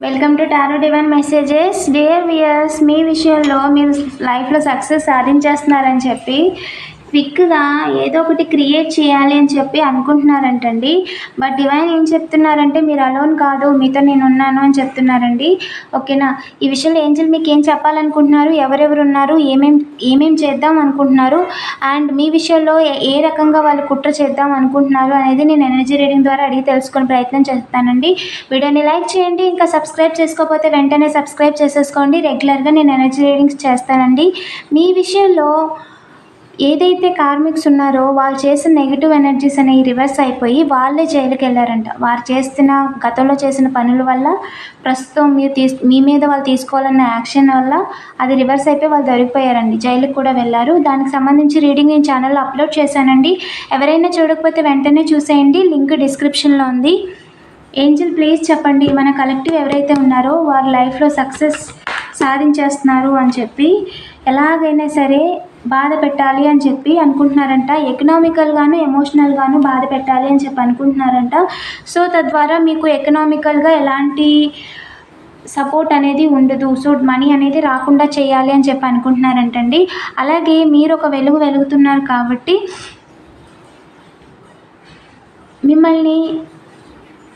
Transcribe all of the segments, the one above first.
Welcome to tarot divine messages dear viewers మీ విషయంలో మీరు లైఫ్లో సక్సెస్ సాధించేస్తున్నారని చెప్పి క్విక్గా ఏదో ఒకటి క్రియేట్ చేయాలి అని చెప్పి అనుకుంటున్నారంటండి. బట్ డివైన్ ఏం చెప్తున్నారంటే మీరు అలోన్ కాదు మీతో నేను ఉన్నాను అని చెప్తున్నారండి. ఓకేనా? ఈ విషయంలో ఏంజల్ మీకు ఏం చెప్పాలనుకుంటున్నారు? ఎవరెవరు ఉన్నారు? ఏమేం ఏమేం చేద్దాం అనుకుంటున్నారు? అండ్ మీ విషయంలో ఏ- ఏ రకంగా వాళ్ళు కుట్ర చేద్దాం అనుకుంటున్నారు అనేది నేను ఎనర్జీ రీడింగ్ ద్వారా అడిగి తెలుసుకునే ప్రయత్నం చేస్తానండి. వీడియోని లైక్ చేయండి ఇంకా సబ్స్క్రైబ్ చేసుకోకపోతే వెంటనే సబ్స్క్రైబ్ చేసేసుకోండి. రెగ్యులర్గా నేను ఎనర్జీ రీడింగ్స్ చేస్తానండి. మీ విషయంలో ఏదైతే కార్మిక్స్ ఉన్నారో వాళ్ళు చేసిన నెగిటివ్ ఎనర్జీస్ అనేవి రివర్స్ అయిపోయి వాళ్ళే జైలుకి వెళ్ళారంట. వారు చేస్తున్న గతంలో చేసిన పనుల వల్ల ప్రస్తుతం మీరు తీసు మీ మీద వాళ్ళు తీసుకోవాలన్న యాక్షన్ వల్ల అది రివర్స్ అయిపోయి వాళ్ళు దొరికిపోయారండి. జైలుకి కూడా వెళ్ళారు. దానికి సంబంధించి రీడింగ్ నేను ఛానల్లో అప్లోడ్ చేశానండి. ఎవరైనా చూడకపోతే వెంటనే చూసేయండి. లింక్ డిస్క్రిప్షన్లో ఉంది. ఏంజిల్ ప్లీజ్ చెప్పండి. మన కలెక్టివ్ ఎవరైతే ఉన్నారో వారి లైఫ్లో సక్సెస్ సాధించేస్తున్నారు అని చెప్పి ఎలాగైనా సరే బాధ పెట్టాలి అని చెప్పి అనుకుంటున్నారంట. ఎకనామికల్గాను ఎమోషనల్గాను బాధ పెట్టాలి అని చెప్పి అనుకుంటున్నారంట. సో తద్వారా మీకు ఎకనామికల్గా ఎలాంటి సపోర్ట్ అనేది ఉండదు. సో మనీ అనేది రాకుండా చేయాలి అని చెప్పి అనుకుంటున్నారంటండి. అలాగే మీరు ఒక వెలుగు వెలుగుతున్నారు కాబట్టి మిమ్మల్ని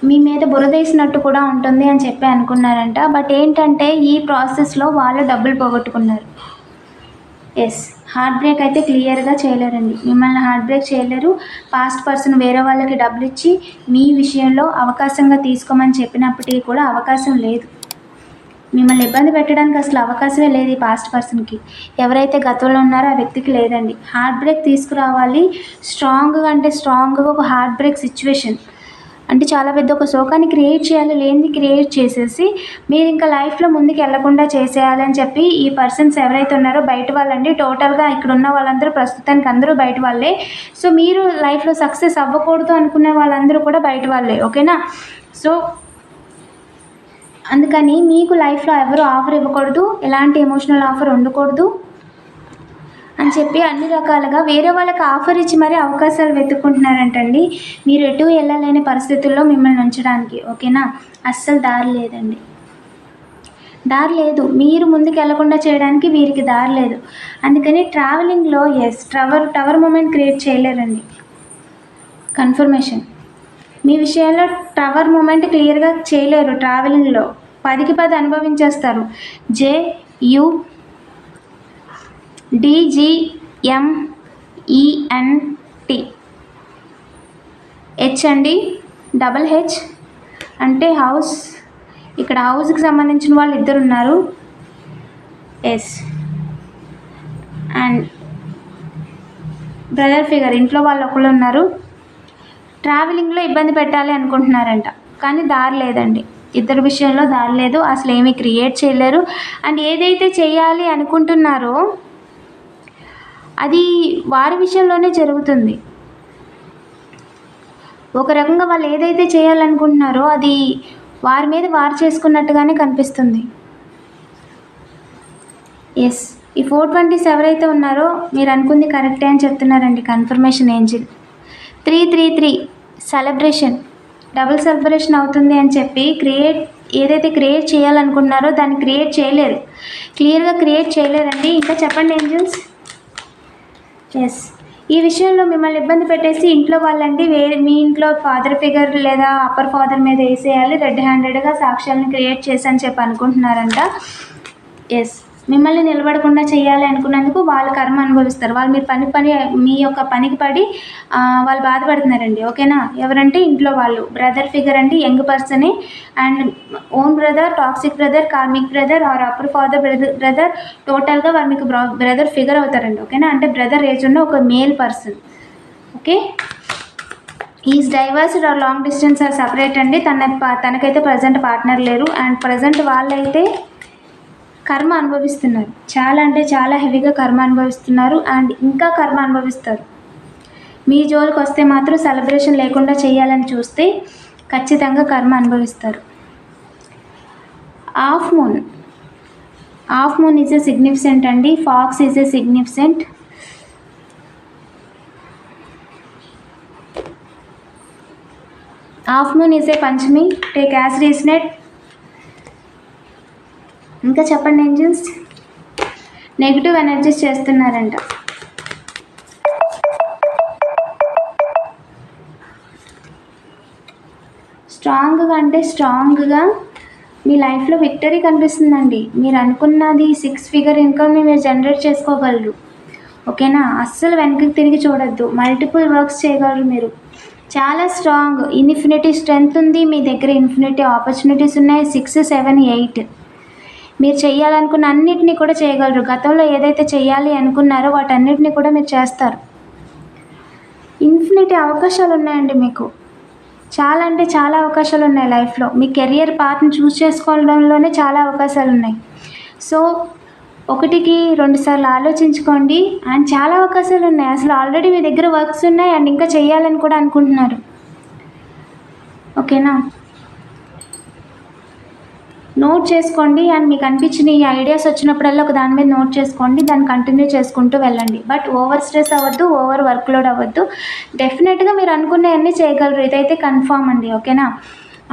మీ మీద బురదేసినట్టు కూడా ఉంటుంది అని చెప్పి అనుకున్నారంట. బట్ ఏంటంటే ఈ ప్రాసెస్లో వాళ్ళు డబ్బులు పోగొట్టుకున్నారు. ఎస్ హార్ట్ బ్రేక్ అయితే క్లియర్గా చేయలేరండి. మిమ్మల్ని హార్ట్ బ్రేక్ చేయలేరు. పాస్ట్ పర్సన్ వేరే వాళ్ళకి డబ్బులు ఇచ్చి మీ విషయంలో అవకాశంగా తీసుకోమని చెప్పినప్పటికీ కూడా అవకాశం లేదు. మిమ్మల్ని ఇబ్బంది పెట్టడానికి అసలు అవకాశమే లేదు ఈ పాస్ట్ పర్సన్కి ఎవరైతే గతంలో ఉన్నారో ఆ వ్యక్తికి లేదండి. హార్ట్ బ్రేక్ తీసుకురావాలి. స్ట్రాంగ్గా అంటే స్ట్రాంగ్గా ఒక హార్ట్ బ్రేక్ సిచ్యువేషన్ అంటే చాలా పెద్ద ఒక శోకాన్ని క్రియేట్ చేయాలి లేనిది క్రియేట్ చేసేసి మీరు ఇంకా లైఫ్లో ముందుకు వెళ్ళకుండా చేసేయాలని చెప్పి ఈ పర్సన్స్ ఎవరైతే ఉన్నారో బయట వాళ్ళండి టోటల్గా ఇక్కడ ఉన్న వాళ్ళందరూ ప్రస్తుతానికి అందరూ బయట వాళ్ళే. సో మీరు లైఫ్లో సక్సెస్ అవ్వకూడదు అనుకునే వాళ్ళందరూ కూడా బయట వాళ్ళే ఓకేనా? సో అందుకని మీకు లైఫ్లో ఎవరు ఆఫర్ ఇవ్వకూడదు ఎలాంటి ఎమోషనల్ ఆఫర్ ఉండకూడదు. అని చెప్పి అన్ని రకాలుగా వేరే వాళ్ళకి ఆఫర్ ఇచ్చి మరీ అవకాశాలు వెతుక్కుంటున్నారంటండి. మీరు ఎటు వెళ్ళలేని పరిస్థితుల్లో మిమ్మల్ని ఉంచడానికి ఓకేనా? అస్సలు దారి లేదండి. దారి లేదు. మీరు ముందుకు వెళ్ళకుండా చేయడానికి వీరికి దారి లేదు. అందుకని ట్రావెలింగ్లో yes tower tower moment create చేయలేరండి. Confirmation. మీ విషయంలో టవర్ మూమెంట్ క్లియర్గా చేయలేరు ట్రావెలింగ్లో. పదికి పది అనుభవించేస్తారు. జే యు డిజిఎంఈఎన్టి హెచ్ అండి. డబల్ హెచ్ అంటే హౌస్ ఇక్కడ హౌస్కి సంబంధించిన వాళ్ళు ఇద్దరు ఉన్నారు. ఎస్ అండ్ బ్రదర్ ఫిగర్ ఇంట్లో వాళ్ళు ఒకళ్ళు ఉన్నారు. ట్రావెలింగ్లో ఇబ్బంది పెట్టాలి అనుకుంటున్నారంట. కానీ దారి లేదండి. ఇద్దరు విషయంలో దారి లేదు. అసలు ఏమీ క్రియేట్ చేయలేరు. అండ్ ఏదైతే చేయాలి అనుకుంటున్నారో అది వారి విషయంలోనే జరుగుతుంది. ఒక రకంగా వాళ్ళు ఏదైతే చేయాలనుకుంటున్నారో అది వారి మీద వారు చేసుకున్నట్టుగానే కనిపిస్తుంది. ఎస్ ఈ ఫోర్ ట్వంటీస్ ఎవరైతే ఉన్నారో మీరు అనుకుంది కరెక్టే అని చెప్తున్నారండి confirmation angel. Three three three celebration. Double celebration అవుతుంది అని చెప్పి క్రియేట్ ఏదైతే క్రియేట్ చేయాలనుకుంటున్నారో దాన్ని క్రియేట్ చేయలేరు. క్లియర్గా క్రియేట్ చేయలేరండి. ఇంకా చెప్పండి ఏంజిల్స్? ఎస్ ఈ విషయంలో మిమ్మల్ని ఇబ్బంది పెట్టేసి ఇంట్లో వాళ్ళండి వేరే మీ ఇంట్లో ఫాదర్ ఫిగర్ లేదా అప్పర్ ఫాదర్ మీద వేసేయాలి రెడ్ హ్యాండెడ్గా సాక్ష్యాలను క్రియేట్ చేసి అని చెప్పి అనుకుంటున్నారంట. ఎస్ మిమ్మల్ని నిలబడకుండా చేయాలి అనుకున్నందుకు వాళ్ళ కర్మ అనుభవిస్తారు. వాళ్ళు మీరు పని పని మీ యొక్క పనికి పడి వాళ్ళు బాధపడుతున్నారండి. ఓకేనా? ఎవరంటే ఇంట్లో వాళ్ళు. బ్రదర్ ఫిగర్ అండి young పర్సనే. And own brother toxic brother karmic brother or upper father brother brother టోటల్గా వాళ్ళు మీకు బ్రదర్ ఫిగర్ అవుతారండి. ఓకేనా? అంటే బ్రదర్ ఏజ్ ఉన్న ఒక male person. Okay? Is divorced or long distance or separate అండి. తన తనకైతే ప్రజెంట్ పార్ట్నర్ లేరు. అండ్ ప్రజెంట్ వాళ్ళైతే కర్మ అనుభవిస్తున్నారు. చాలా అంటే చాలా హెవీగా కర్మ అనుభవిస్తున్నారు అండ్ ఇంకా కర్మ అనుభవిస్తారు. మీ జోలికి వస్తే మాత్రం సెలబ్రేషన్ లేకుండా చేయాలని చూస్తే ఖచ్చితంగా కర్మ అనుభవిస్తారు. Of moon of moon is a significant అండి. Fox is a significant of moon is a Panchami. Take as resonate ఇంకా చెప్పండి ఏంజిల్స్? నెగిటివ్ ఎనర్జీస్ చేస్తున్నారంట. స్ట్రాంగ్గా అంటే స్ట్రాంగ్గా మీ లైఫ్లో విక్టరీ కనిపిస్తుందండి. మీరు అనుకున్నది సిక్స్ ఫిగర్ ఇన్కమ్ని మీరు జనరేట్ చేసుకోగలరు. ఓకేనా అస్సలు వెనక్కి తిరిగి చూడొద్దు. మల్టిపుల్ వర్క్స్ చేయగలరు మీరు. చాలా స్ట్రాంగ్ ఇన్ఫినిటీ స్ట్రెంగ్త్ ఉంది. మీ దగ్గర ఇన్ఫినిటీ ఆపర్చునిటీస్ ఉన్నాయి. సిక్స్ సెవెన్ ఎయిట్ మీరు చేయాలనుకున్న అన్నిటినీ కూడా చేయగలరు. గతంలో ఏదైతే చేయాలి అనుకున్నారో వాటన్నిటిని కూడా మీరు చేస్తారు. ఇన్ఫినిటీ అవకాశాలు ఉన్నాయండి మీకు. చాలా అంటే చాలా అవకాశాలు ఉన్నాయి లైఫ్లో. మీ కెరియర్ పాత్ని చూస్ చేసుకోవడంలోనే చాలా అవకాశాలు ఉన్నాయి. సో ఒకటికి రెండు సార్లు ఆలోచించుకోండి. అండ్ చాలా అవకాశాలు ఉన్నాయి. అసలు ఆల్రెడీ మీ దగ్గర వర్క్స్ ఉన్నాయి. అండ్ ఇంకా చేయాలని కూడా అనుకుంటున్నారు. ఓకేనా? నోట్ చేసుకోండి అండ్ మీకు అనిపించిన ఈ ఐడియాస్ వచ్చినప్పుడల్లా ఒక దాని మీద నోట్ చేసుకోండి దాన్ని కంటిన్యూ చేసుకుంటూ వెళ్ళండి. బట్ ఓవర్ స్ట్రెస్ అవ్వద్దు ఓవర్ వర్క్ లోడ్ అవ్వద్దు డెఫినెట్గా మీరు అనుకున్నవన్నీ చేయగలరు. ఇదైతే కన్ఫామ్ అండి ఓకేనా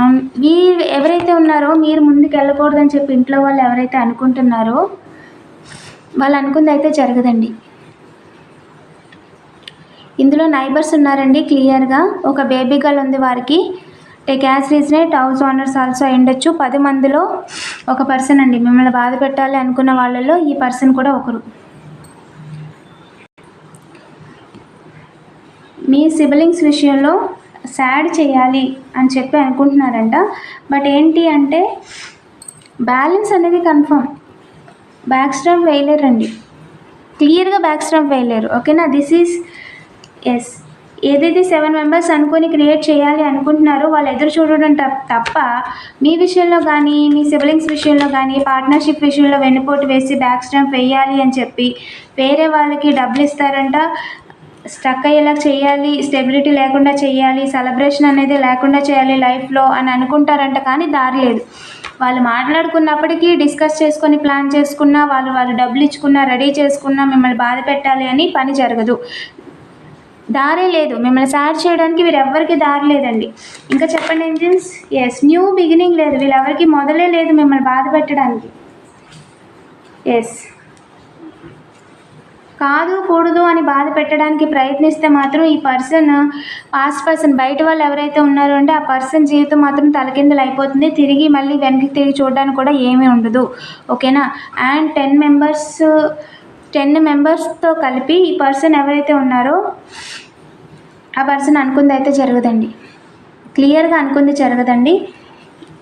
um, మీరు ఎవరైతే ఉన్నారో మీరు ముందుకు వెళ్ళకూడదని చెప్పి ఇంట్లో వాళ్ళు ఎవరైతే అనుకుంటున్నారో వాళ్ళు అనుకుంది అయితే జరగదండి. ఇందులో నైబర్స్ ఉన్నారండి క్లియర్గా ఒక బేబీ గర్ల్ ఉంది వారికి. Take as resonate house owners also అయ్యుండొచ్చు. పది మందిలో ఒక పర్సన్ అండి. మిమ్మల్ని బాధ పెట్టాలి అనుకున్న వాళ్ళలో ఈ పర్సన్ కూడా ఒకరు. మీ సిబిలింగ్స్ విషయంలో సాడ్ చేయాలి అని చెప్పి అనుకుంటున్నారంట. బట్ ఏంటి అంటే బ్యాలెన్స్ అనేది కన్ఫర్మ్ బ్యాక్ స్ట్రాప్ వేయలేరండి క్లియర్గా బ్యాక్ స్ట్రాప్ వేయలేరు ఓకేనా దిస్ ఈజ్ ఎస్ ఏదైతే సెవెన్ మెంబర్స్ అనుకొని క్రియేట్ చేయాలి అనుకుంటున్నారో వాళ్ళు ఎదురు చూడడం తప్ప మీ విషయంలో కానీ మీ సిబ్లింగ్స్ విషయంలో కానీ పార్ట్నర్షిప్ విషయంలో వెన్నుపోటు వేసి బ్యాక్ స్టాంప్ వేయాలి అని చెప్పి వేరే వాళ్ళకి డబ్బులు ఇస్తారంట. స్టక్ అయ్యేలా చేయాలి స్టెబిలిటీ లేకుండా చేయాలి సెలబ్రేషన్ అనేది లేకుండా చేయాలి లైఫ్లో అని అనుకుంటారంట కానీ దారి లేదు. వాళ్ళు మాట్లాడుకున్నప్పటికీ డిస్కస్ చేసుకొని ప్లాన్ చేసుకున్నా వాళ్ళు వాళ్ళు డబ్బులు ఇచ్చుకున్నా రెడీ చేసుకున్నా మిమ్మల్ని బాధ పెట్టాలి అని పని జరగదు. దారే లేదు. మిమ్మల్ని సాడ్ చేయడానికి వీరెవ్వరికి దారి లేదండి. ఇంకా చెప్పండి ఎంజిన్స్ ఎస్ న్యూ బిగినింగ్ లేదు. వీళ్ళెవరికి మొదలే లేదు మిమ్మల్ని బాధ పెట్టడానికి. ఎస్ కాదు కూడదు అని బాధ పెట్టడానికి ప్రయత్నిస్తే మాత్రం ఈ పర్సన్ పాస్ట్ పర్సన్ బయట వాళ్ళు ఎవరైతే ఉన్నారో అంటే ఆ పర్సన్ జీవితం మాత్రం తలకిందులు అయిపోతుంది. తిరిగి మళ్ళీ వెనక్కి తిరిగి చూడడానికి కూడా ఏమీ ఉండదు. ఓకేనా అండ్ టెన్ మెంబర్స్ టెన్ మెంబర్స్తో కలిపి ఈ పర్సన్ ఎవరైతే ఉన్నారో ఆ పర్సన్ అనుకుంది అయితే జరగదండి. క్లియర్గా అనుకుంది జరగదండి.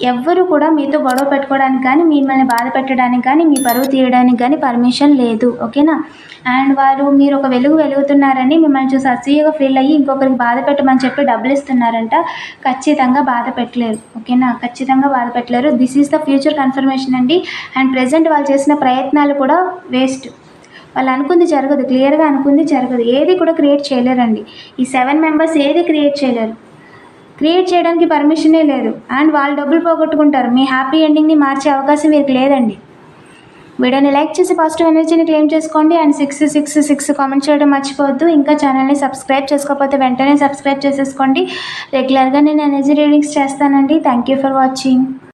ఎవ్వరు కూడా మీతో గొడవ పెట్టుకోవడానికి కానీ మిమ్మల్ని బాధ పెట్టడానికి కానీ మీ పరువు తీయడానికి కానీ పర్మిషన్ లేదు. ఓకేనా? అండ్ వారు మీరు ఒక వెలుగు వెలుగుతున్నారని మిమ్మల్ని చూసి అసూయగా ఫీల్ అయ్యి ఇంకొకరికి బాధ పెట్టమని చెప్పి డబ్బులు ఇస్తున్నారంట. ఖచ్చితంగా బాధ పెట్టలేరు. ఓకేనా? ఖచ్చితంగా బాధ పెట్టలేరు. This is the future confirmation అండి. అండ్ ప్రజెంట్ వాళ్ళు చేసిన ప్రయత్నాలు కూడా వేస్ట్ వాళ్ళు అనుకుంది జరగదు క్లియర్గా అనుకుంది జరగదు. ఏది కూడా క్రియేట్ చేయలేరండి. ఈ సెవెన్ మెంబర్స్ ఏది క్రియేట్ చేయలేరు. క్రియేట్ చేయడానికి పర్మిషనే లేదు. అండ్ వాళ్ళు డబ్బులు పోగొట్టుకుంటారు. మీ హ్యాపీ ఎండింగ్ని మార్చే అవకాశం వీరికి లేదండి. వీడియోని లైక్ చేసి పాజిటివ్ ఎనర్జీని క్లెయిమ్ చేసుకోండి. And six six six comment చేయడం మర్చిపోవద్దు. ఇంకా ఛానల్ని సబ్స్క్రైబ్ చేసుకోకపోతే వెంటనే సబ్స్క్రైబ్ చేసేసుకోండి. రెగ్యులర్గా నేను ఎనర్జీ రీడింగ్స్ చేస్తానండి. Thank you for watching.